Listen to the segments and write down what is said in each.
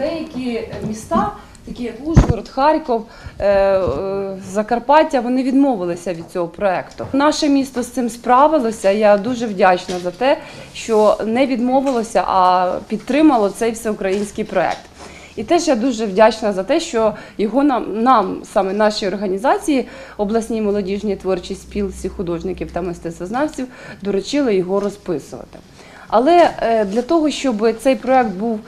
деякі міста, такі як Ужгород, Харків, е, е, Закарпаття, вони відмовилися від цього проекту. Наше місто з цим справилося. Я дуже вдячна за те, що не відмовилося, а підтримало цей всеукраїнський проект. І теж я дуже вдячна за те, що його нам, нам саме нашій організації, обласній молодіжній творчій спілці художників та мистецтвознавців, доручили його розписувати. Але е, для того, щоб цей проект був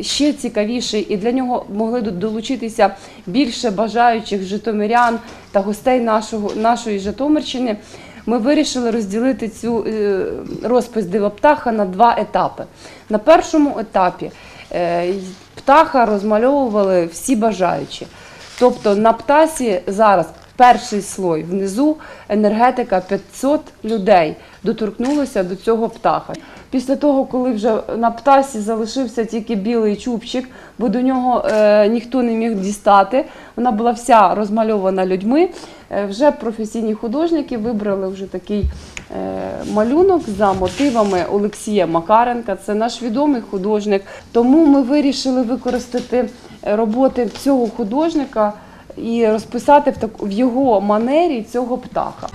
ще цікавіший і для нього могли долучитися більше бажаючих житомирян та гостей нашого, нашої Житомирщини, ми вирішили розділити цю е, розпис Дивоптаха на два етапи. На першому етапі е, птаха розмальовували всі бажаючі. Тобто на птасі зараз перший слой внизу енергетика 500 людей доторкнулося до цього птаха. Після того, коли вже на птасі залишився тільки білий чубчик, бо до нього е, ніхто не міг дістати, вона була вся розмальована людьми. е, вже професійні художники вибрали вже такий е, малюнок за мотивами Олексія Макаренка. Це наш відомий художник. Тому ми вирішили використати е, роботи цього художника і розписати в, так, в його манері цього птаха.